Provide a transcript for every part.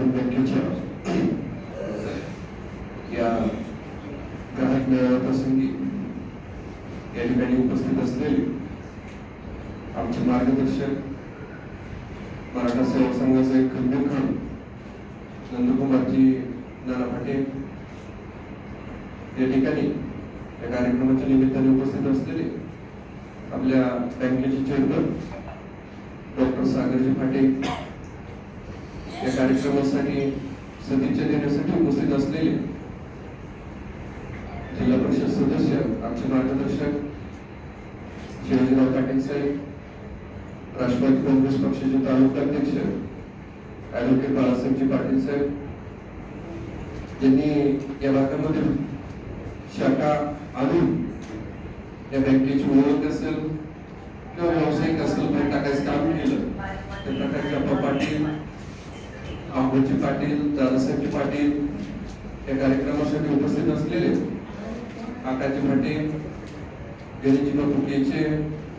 Development बँकेच्या या ग्राहक मेळाव्या प्रसंगी या ठिकाणी उपस्थित असलेले आमचे मार्गदर्शक मराठा सेवा संघाचे खंबीर खान नंदकुमारजी नाना फाटे या ठिकाणी या कार्यक्रमाच्या निमित्ताने उपस्थित असलेले आपल्या बँकेचे चेअरमन डॉक्टर सागरजी फाटे या कार्यक्रमासाठी सदिच्छा देण्यासाठी उपस्थित असलेले जिल्हा परिषद सदस्य आमचे मार्गदर्शक शिवाजीराव पाटील साहेब राष्ट्रवादी काँग्रेस पक्षाचे तालुका अध्यक्ष ऍडव्होकेट बाळासाहेबजी पाटील साहेब यांनी या भागामध्ये शाखा आणून या बँकेची ओळख असेल किंवा व्यावसायिक असेल पण टाकायचं काम केलं. त्या प्रकारचे अप्पा पाटील आंबोजी पाटील दादासाहेबजी पाटील या कार्यक्रमासाठी उपस्थित असलेले आकाजी पाटील गणेशजी फुकेचे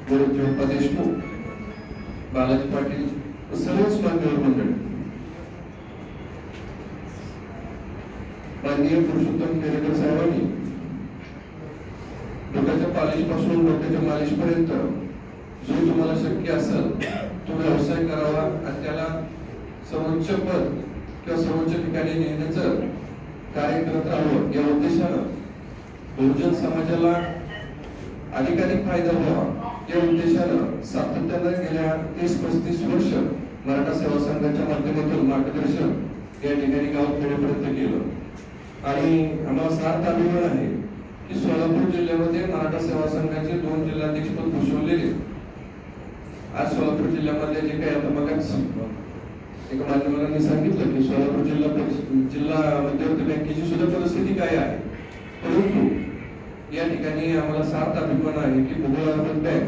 गोरखजीप्पा देशमुख बालाजी पाटील सर्वच मान्यवर मंडळी. माननीय पुरुषोत्तम केरेकर साहेबांनी डोक्याच्या पालिशपासून डोक्याच्या मालिश पर्यंत जो तुम्हाला शक्य असेल तो व्यवसाय करावा सर्वोच्च पद किंवा सर्वोच्च ठिकाणी नेण्याचं कार्य करत राहावं या उद्देशानं बहुजन समाजाला अधिकाधिक फायदा व्हावा. या उद्देशानं सातत्यानं गेल्या तीस पस्तीस वर्ष मराठा सेवा संघाच्या माध्यमातून मार्गदर्शन या ठिकाणी गाव खेड्यापर्यंत केलं आणि आम्हाला सार्थ अभिमान आहे की सोलापूर जिल्ह्यामध्ये मराठा सेवा संघाचे दोन जिल्हाध्यक्षपद भूषवलेले. आज सोलापूर जिल्ह्यामधले जे काही आता बघा एका मान्यवरांनी सांगितलं की सोलापूर जिल्हा परिष- जिल्हा मध्यवर्ती बँकेची सुद्धा परिस्थिती काय आहे? परंतु या ठिकाणी आम्हाला सात अभिमान आहे की मुघल बँक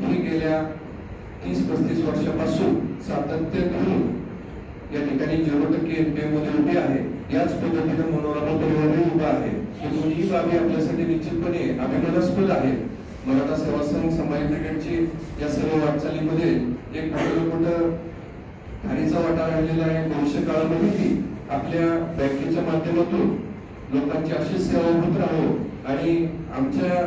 ही गेल्या तीस पस्तीस वर्षापासून सातत्य धरून या ठिकाणी झिरो टक्के एनपीएममध्ये उभी आहे. याच पद्धतीने मनोरमा परिवारही उभा आहे. हे दोन्ही बाबी आपल्यासाठी निश्चितपणे अभिमानास्पद आहे. मराठा सेवा संघ समाज क्रिकेटची या सर्व वाटचालीमध्ये एक मोठं मोठं खारीचा वाटा राहिलेला आहे. भविष्य काळामध्ये आपल्या बँकेच्या माध्यमातून लोकांची अशीच सेवा होत राहो. आणि आमच्या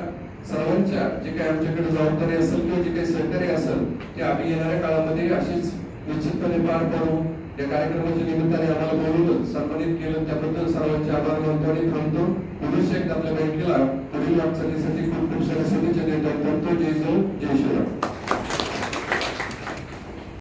सर्वांच्या जे काही आमच्याकडे जबाबदारी असेल किंवा जे काही सहकार्य असेल ते आम्ही येणाऱ्या काळामध्ये अशीच निश्चितपणे पार पाडू. या कार्यक्रमाच्या निमित्ताने आम्हाला बोलवलं सन्मानित केलं. त्याबद्दल सर्वांचे आभार मानतो आणि थांबतो. पुरुष एकदा आपल्या बँकेला पुढील वाटचालीसाठी खूप खूप शुभेच्छा देतो.